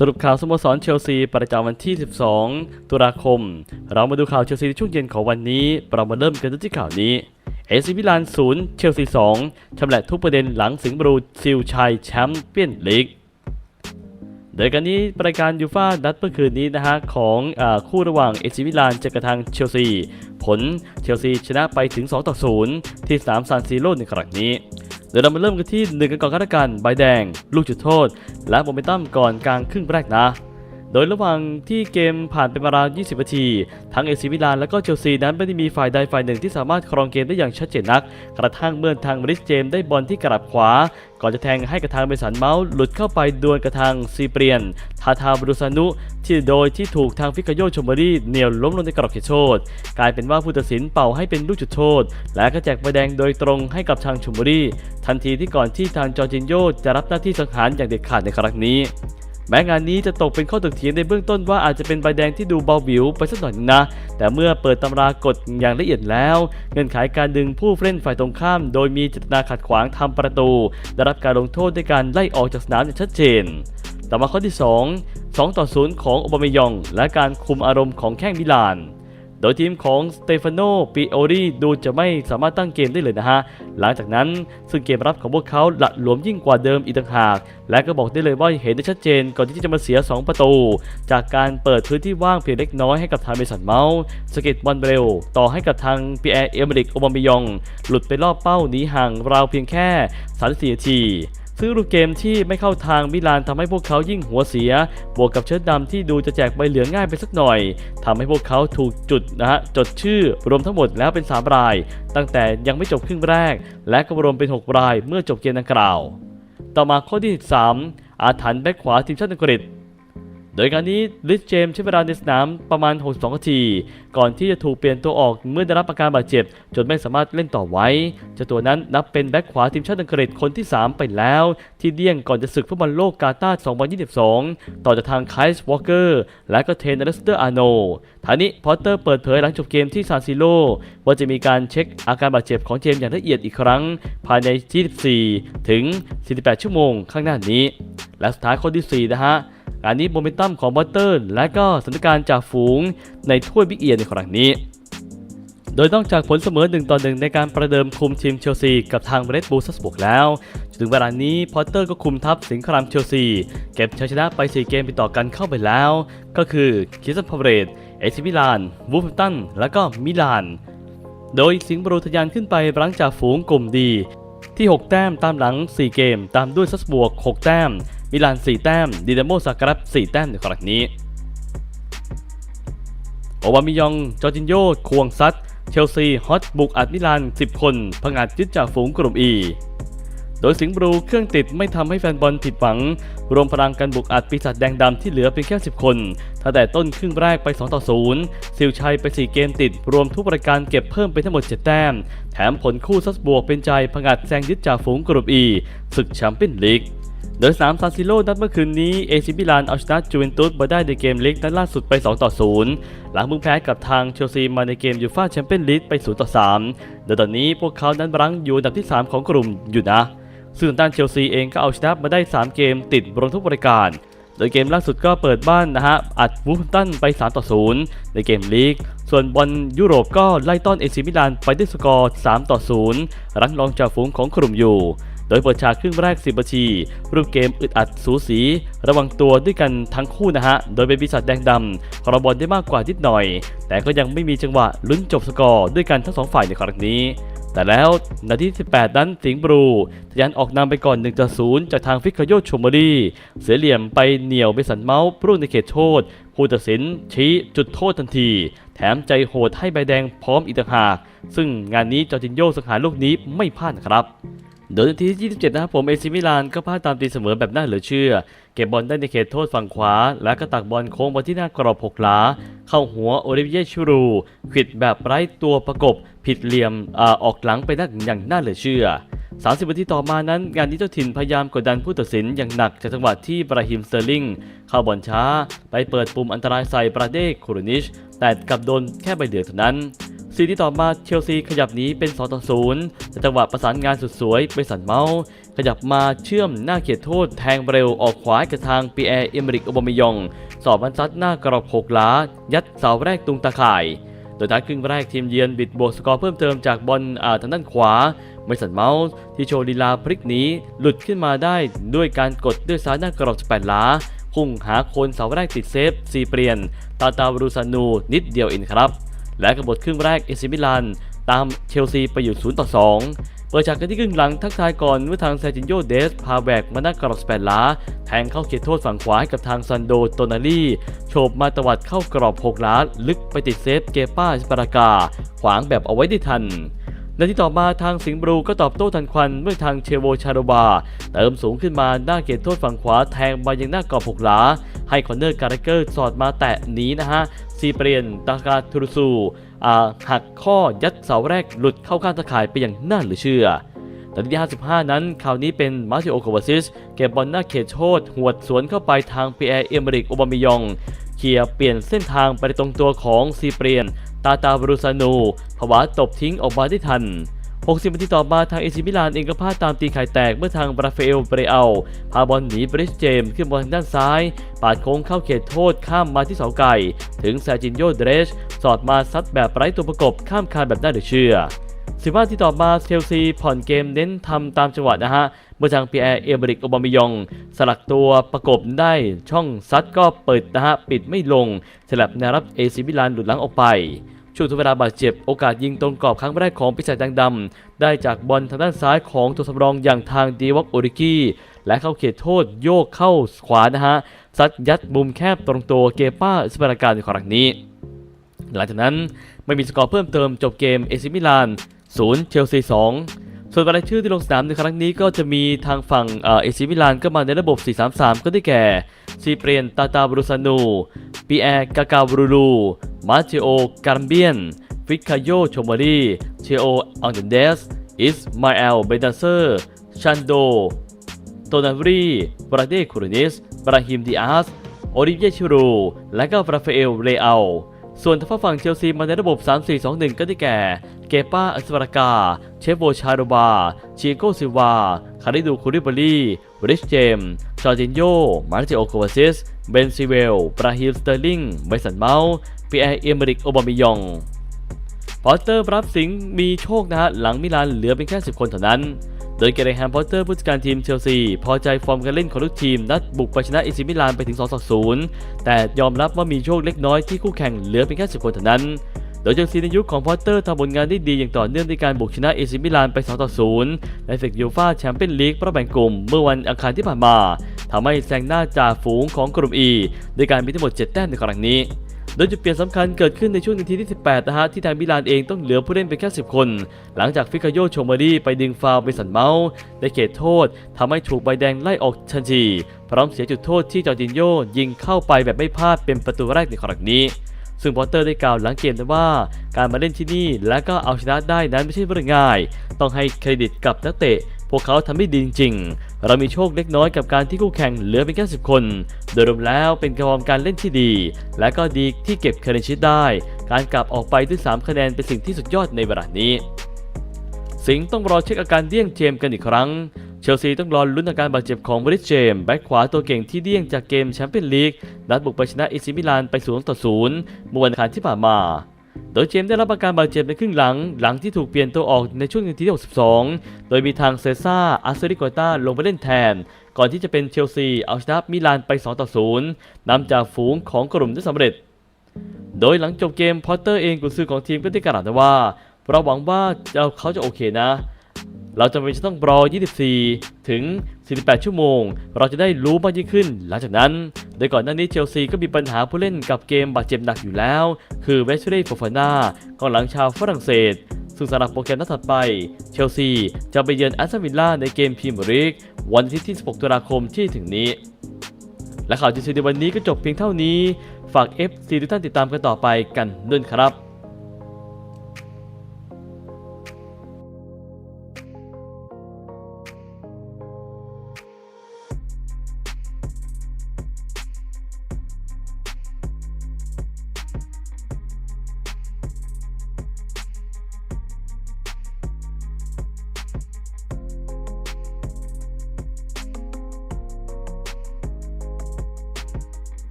สรุปข่าวสโมสรเชลซีประจำวันที่ 12 ตุลาคม เรามาดูข่าวเชลซีในช่วงเย็นของวันนี้ เรามาเริ่มกันที่ข่าวนี้เอซิมิลาน0เชลซี2ชำแหละทุกประเด็นหลังสิงห์บรูซิลชัยแชมป์เปี้ยนลีกโดยการนี้รายการยูฟ่านัดเมื่อคืนนี้นะฮะของอคู่ระหว่างเอซิมิลานเจอกับทางเชลซี ผลเชลซีชนะไปถึง 2 ต่อ 0 ที่สนามซานซีโร่ในครั้งนี้ เดี๋ยวเรามาเริ่มกันที่หนึ่งกันก่อนกันละกันใบแดง ลูกจุดโทษ และโมเมนตัมก่อนกลางครึ่งแรกนะ โดยระหว่างที่เกมผ่านไปประมาณ 20 นาที ทั้งเอซิมิลานและก็เชลซีนั้นไม่ได้มีฝ่ายใดฝ่ายหนึ่งที่สามารถครองเกมได้อย่างชัดเจนนัก กระทั่งเมื่อทางริสเจมส์ได้บอลที่กลับขวา ก่อนจะแทงให้กระทางเบสันเมาส์หลุดเข้าไปดวลกระทางซีเปรียน ทาทาบรูซานุ ที่โดยที่ถูกทางฟิกาโยชมบรีเหนี่ยวล้มลงในกรอบเขตโทษกลายเป็นว่าผู้ตัดสินเป่าให้เป็นลูกจุดโทษ และก็แจกใบแดงโดยตรงให้กับทางชมบรีทันทีที่ก่อนที่ทางจอร์จินโยจะรับหน้าที่สังหารอย่างเด็ดขาดในครั้งนี้ แม้งานนี้จะตกเป็นข้อถกเถียงในเบื้องต้นว่าอาจจะเป็นใบแดงที่ดูเบาหวิวไปสักหน่อยนะ แต่เมื่อเปิดตำรากฎอย่างละเอียดแล้ว เงื่อนไขการดึงผู้เล่นฝ่ายตรงข้าม โดยมีเจตนาขัดขวางทำประตู ได้รับการลงโทษด้วยการไล่ออกจากสนามอย่างชัดเจน ต่อมาข้อที่ 2 2 ต่อ 0 ของอบามยอง และการคุมอารมณ์ของแข้งมิลาน โดยทีมของสเตฟานโนปิโอรีดูจะไม่สามารถตั้งเกมได้เลยนะฮะ หลังจากนั้นซึ่งเกมรับของพวกเขาหละหลวมยิ่งกว่าเดิมอีกต่างหาก และก็บอกได้เลยว่าเห็นได้ชัดเจนก่อนที่จะมาเสีย 2 ประตู จากการเปิดพื้นที่ว่างเพียงเล็กน้อยให้กับทางเมสันเมาส์สเก็ตบอลเร็ว ต่อให้กับทางปีแอร์เอเมริกโอบามายอง หลุดไปรอบเป้าหนีห่างราวเพียงแค่ 34นาที ซื้อลูกเกมที่ไม่เข้าทางมิลานทำให้พวกเขายิ่งหัวเสีย บวกกับเชิดดำที่ดูจะแจกใบเหลืองง่ายไปสักหน่อยทำให้พวกเขาถูกจุดนะฮะจดชื่อรวมทั้งหมดแล้วเป็น 3 ราย ตั้งแต่ยังไม่จบครึ่งแรก และก็รวมเป็น 6 รายเมื่อจบเกมดังกล่าว ต่อมาข้อที่ 13 อาถรรพ์แบ็คขวาทีมชาติอังกฤษ โดยการนี้ลิสเจมส์ใช้เวลาในสนามประมาณ 62 นาที ก่อนที่จะถูกเปลี่ยนตัวออกเมื่อได้รับอาการบาดเจ็บ จนไม่สามารถเล่นต่อไว้เจ้าตัวนั้นนับเป็นแบ็คขวาทีมชาติอังกฤษคนที่ 3 ไปแล้ว ที่เดี่ยงก่อนจะศึกฟุตบอลโลกกาตาร์2022 ต่อจากทางไคส์วอลเกอร์และก็เทนเลสเตอร์อาโนทานี้พอตเตอร์เปิดเผยหลังจบเกมที่ซานซิโลว่าจะมีการเช็คอาการบาดเจ็บของเจมส์อย่างละเอียดอีกครั้ง ภายใน 24 ถึง 48 ชั่วโมงข้างหน้านี้ และสุดท้ายข้อที่ 4 นะฮะ การนี้โมเมนตัมของบอตเตอร์และก็สถานการณ์จากฝูงในถ้วยบิ๊กเอียในครั้งนี้โดยนอกจากผลเสมอ1ต่อ1ในการประเดิมคุมทีมเชลซีกับทางเรดบูลซัสบวกแล้ว จนถึงเวลานี้พอตเตอร์ก็คุมทัพสิงห์ครามเชลซี เก็บชัยชนะไป 4 เกมติดต่อกันเข้าไปแล้ว ก็คือคิสันพาเรตเอซิมิลาน วูฟตัน และก็มิลาน โดยสิงห์บรูทยานขึ้นไปหลังจากฝูงกลุ่มดี ที่ 6 แต้มตามหลัง 4 เกม ตามด้วยซัสบวก 6 แต้ม มิลาน 4 แต้ม ดินาโมซากรับ 4 แต้มในครั้งนี้ โอบามิยอง จอร์จินโยควงซัด เชลซี ฮอตบุกอัดมิลาน 10 คนพังอาจยึดจากฝูงกลุ่มอี โดยสิงห์บรูเครื่องติดไม่ทำให้แฟนบอลผิดหวัง รวมพลังกันบุกอัดปีศาจแดงดำที่เหลือเพียงแค่ 10 คนตั้งแต่ต้นครึ่งแรกไป 2 ต่อ 0 ซิลชัยไป 4 เกมติด รวมทุกรายการเก็บเพิ่มเป็นทั้งหมด 7 แต้ม แถมผลคู่ซัสบวกเป็นใจพังอาจแซงยึดจากฝูงกลุ่มอีศึกแชมเปี้ยนลีก โดยสนามซานซิโร่นัดเมื่อคืนนี้เอซิมิลานเอาชนะจูเวนตุสมาได้ในเกมเลีกนัดล่าสุดไป 2 ต่อ 0 หลังมึงแพ้กับทางเชลซีมาในเกมยูฟ่าแชมเปี้ยนลีกไป 0 ต่อ 3 โดยตอนนี้พวกเขานั้นรั้งอยู่อันดับที่ 3 ของกลุ่มอยู่นะ ซึ่งด้านเชลซีเองก็เอาชนะมาได้ 3 เกมติดรวมทุกรายการ โดยเกมล่าสุดก็เปิดบ้านนะฮะอัดวูฟตันไป 3 ต่อ 0 ในเกมลีก ส่วนบอลยุโรปก็ไล่ต้อนเอซิมิลานไปด้วยสกอร์ 3 ต่อ 0 รังรองจาฝูงของกลุ่มอยู่ โดยเปิดฉากครึ่งแรก 10นาที รูปเกมอึดอัดสูสี ระวังตัวด้วยกันทั้งคู่นะฮะ โดยเป็นปีศาจแดงดำครองบอลได้มากกว่านิดหน่อย แต่ก็ยังไม่มีจังหวะลุ้นจบสกอร์ด้วยกันทั้งสองฝ่ายในครั้งนี้แต่แล้วนาทีที่18 นั้นสิงห์บรูทะยันออกนำไปก่อน1ต่อ0จากทางฟิกโยชมบรี เสียเหลี่ยมไปเหนี่ยวเบสันเมาส์ปรุ่นในเขตโทษ ผู้ตัดสินชี้จุดโทษทันที แถมใจโหดให้ใบแดงพร้อมอีกต่างหาก ซึ่งงานนี้จอร์จินโยสังหารลูกนี้ไม่พลาดครับ โดยนาทีที่ 27 นะครับผม เอซิมิลานก็พลาดตามตีเสมอแบบน่าเหลือเชื่อ เก็บบอลได้ในเขตโทษฝั่งขวา แล้วก็ตักบอลโค้งมาที่หน้ากรอบหกหลา เข้าหัวโอลิเวียชูรูขิดแบบไร้ตัวประกบ ผิดเหลี่ยมอออกหลังไปนักอย่างน่าเหลือเชื่อ 30 นาทีต่อมานั้น งานนี้เจ้าถิ่นพยายามกดดันผู้ตัดสินอย่างหนักจากจังหวะที่บราฮิมสเตอร์ลิงเข้าบอลช้า ไปเปิดปุ่มอันตรายใส่ปราเดโครนิช แต่กลับโดนแค่ใบเหลืองเท่านั้น ซีที่ต่อมาเชลซีขยับหนีเป็น 2 ต่อ0จากจังหวะประสานงานสุดสวยไปสันเมาส์ขยับมาเชื่อมหน้าเขตโทษแทงเร็วออกขวากับทางปีแอร์เอมริกโอบามยอง สอบบันซัดหน้ากรอบหกล้า ยัดเสาแรกตุงตาข่าย โดยท้ายครึ่งแรกทีมเยือนบิดบวกสกอร์เพิ่มเติมจากบอลทางด้านขวาไมสันเมาส์ที่โชว์ลีลาพลิกหนีหลุดขึ้นมาได้ด้วยการกดด้วยซ้ายหน้ากรอบ18ล้าพุ่งหาโคนเสาแรกติดเซฟซีเปรียน ตาตาวรูซานูนิดเดียวเองครับ และกบฏครึ่งแรกเอซิมิลานตามเชลซีไปอยู่0ต่อ2เปิดฉากกันที่ครึ่งหลังทักทายก่อนเมื่อทางเซจินโยเดส พาแบกมาน้ากรอบ18ล้าแทงเข้าเขตโทษฝั่งขวาให้กับทางซันโดโตนาลีโฉบมาตวัดเข้ากรอบ6ล้าลึกไปติดเซฟเกป้าสปารากา ขวางแบบเอาไว้ได้ทันในที่ต่อมาทางสิงห์บลูก็ตอบโต้ทันควันเมื่อทางเชโวชาโรบา เติมสูงขึ้นมาหน้าเขตโทษฝั่งขวาแทงมายังหน้ากรอบหกหลา ให้คอนเนอร์การ์เกอร์สอดมาแตะหนีนะฮะซีเปรียนตากาทูรุซูหักข้อยัดเสาแรกหลุดเข้าข้างตะข่ายไปอย่างน่าเหลือเชื่อนาทีที่ 55 นั้น คราวนี้เป็นมาติโอโควาซิส เก็บบอลหน้าเขตโทษหวดสวนเข้าไปทางปีแอร์เอเมริกโอบามิยองเคลียเปลี่ยนเส้นทางไปตรงตัวของซีเปรียน ตาตาบรูซานูผวาตบทิ้งออกมาได้ทัน 60นาทีต่อมาทางเอซิมิลานเองก็พลาดตามตีไข่แตกเมื่อทางบราฟาเอลเบรอัลพาบอลหนีบริสเจมขึ้นบอลทางด้านซ้าย ปาดโค้งเข้าเขตโทษข้ามมาที่เสาไก่ ถึงแซจินโยเดรช สอดมาซัดแบบไร้ตัวประกบข้ามคานแบบน่าเหลือเชื่อสิบห้าที่ต่อมาเชลซีผ่อนเกมเน้นทำตามจังหวะนะฮะ เมื่อทางปีแอร์เอเบริกโอบามิยอง สลักตัวประกบได้ช่องซัดก็เปิดนะฮะ ปิดไม่ลงสลับแนวรับเอซิมิลานหลุดหลังออกไป ช่วงทดเวลาบาดเจ็บโอกาสยิงตรงกรอบครั้งแรกของปีศาจแดงดำได้จากบอลทางด้านซ้ายของตัวสำรองอย่างทางดีวอกโอริกีและเข้าเขตโทษโยกเข้าขวานะฮะซัดยัดมุมแคบตรงตัวเกป้าสเปราการในครั้งนี้ หลังจากนั้นไม่มีสกอร์เพิ่มเติมจบเกมเอซิมิลาน0เชลซี2 ส่วนรายชื่อที่ลงสนามในครั้งนี้ก็จะมีทางฝั่งเอซิมิลานก็มาในระบบ 4-3-3 ก็ได้แก่ซีเปรียนตาตาบรูซานูปีแอร์กากาบรูลูมาเชโอการเบียนฟิกคาโยโชมารีเชโออังเดนเดสอิสมาเอลเบดันเซอร์ชันโดโตนาบรีบราเดคูรินิสบราฮิมดิอาสโอลิเวียชิรูและก็ราฟาเอลเรอัล ส่วนทางฝั่งเชลซีมาในระบบ 3-4-2-1 ก็ได้แก่ เกป้าอัสปารากา เชฟโบชาโรบาชีโกซิวา คาริดูคูริบารีริชเจมจอร์จินโย มาร์ติโอโควาซิส เบนซิเวลบราฮิลสเตอร์ลิงไบสันเมาส์ปีแอร์เอเมริก โอบามิยองพอตเตอร์รับสิงมีโชคนะฮะหลังมิลานเหลือเพียงแค่ 10 คนเท่านั้น โดยเกเรแฮมพอตเตอร์ผู้จัดการทีมเชลซี พอใจฟอร์มการเล่นของทุกทีม นัดบุกไปชนะเอซิมิลานไปถึง 2-0 แต่ยอมรับว่ามีโชคเล็กน้อยที่คู่แข่งเหลือเพียงแค่10คนเท่านั้น โดยเชลซีในยุคของพอตเตอร์ทำผลงานได้ดีอย่างต่อเนื่องในการบุกชนะเอซิมิลานไป 2-0 ในศึกยูฟ่าแชมเปี้ยนลีกรอบแบ่งกลุ่มเมื่อวันอังคารที่ผ่านมาทำให้แซงหน้าจ่าฝูงของกลุ่ม E ด้วยการมีทั้งหมด 7 แต้มในครั้งนี้ โดยจุดเปลี่ยนสำคัญเกิดขึ้นในช่วงนาทีที่ 18 นะฮะ ที่ทางมิลานเองต้องเหลือผู้เล่นเพียงแค่ 10 คน หลังจากฟิกาโยโชมารีไปดึงฟาวไปสันเมาส์ในเขตโทษทำให้ถูกใบแดงไล่ออกทันที พร้อมเสียจุดโทษที่จอร์จินโยยิงเข้าไปแบบไม่พลาดเป็นประตูแรกในครั้งนี้ซึ่งพอตเตอร์ได้กล่าวหลังเกมว่า การมาเล่นที่นี่และก็เอาชนะได้นั้นไม่ใช่เรื่องง่าย ต้องให้เครดิตกับนักเตะ พวกเขาทำได้ดีจริงๆ เรามีโชคเล็กน้อยกับการที่คู่แข่งเหลือเพียงแค่10คน โดยรวมแล้วเป็นกระบวนการเล่นที่ดี และก็ดีที่เก็บคะแนนชิดได้ การกลับออกไปด้วย 3 คะแนนเป็นสิ่งที่สุดยอดในเวลานี้ สิงต้องรอเช็คอาการเดี้ยงเจมกันอีกครั้งเชลซีต้องรอลุ้นอาการบาดเจ็บของบริสเจมแบ็คขวาตัวเก่งที่เดี้ยงจากเกมแชมเปี้ยนลีกนัดบุกไปชนะเอซิมิลานไป0ต่อ0เมื่อวันอังคารที่ผ่านมา โดยเจมส์ได้รับอาการบาดเจ็บในครึ่งหลัง หลังที่ถูกเปลี่ยนตัวออกในช่วงนาทีที่ 62 โดยมีทางเซซ่าอาร์เซริโกต้าลงไปเล่นแทน ก่อนที่จะเป็นเชลซีเอาชนะมิลานไป 2 ต่อ 0นำจากฝูงของกลุ่มได้สำเร็จ โดยหลังจบเกมพอตเตอร์เองกุนซือของทีมก็ได้กล่าวว่า เราหวังว่าเขาจะโอเคนะ เราจำเป็นจะต้องรอ 24 ถึง 48 ชั่วโมง เราจะได้รู้มากยิ่งขึ้น หลังจากนั้น โดยก่อนหน้านี้เชลซีก็มีปัญหาผู้เล่นกับเกมบาดเจ็บหนักอยู่แล้ว คือเวสเรย์โฟฟาน่ากองหลังชาวฝรั่งเศส ซึ่งสำหรับโปรแกรมนัดถัดไป เชลซีจะไปเยือนแอสตันวิลล่าในเกมพรีเมียร์ลีกวันที่16ตุลาคมที่ถึงนี้ และข่าวจีซีในวันนี้ก็จบเพียงเท่านี้ ฝาก FC ทุกท่านติดตามกันต่อไปกันด้วยครับ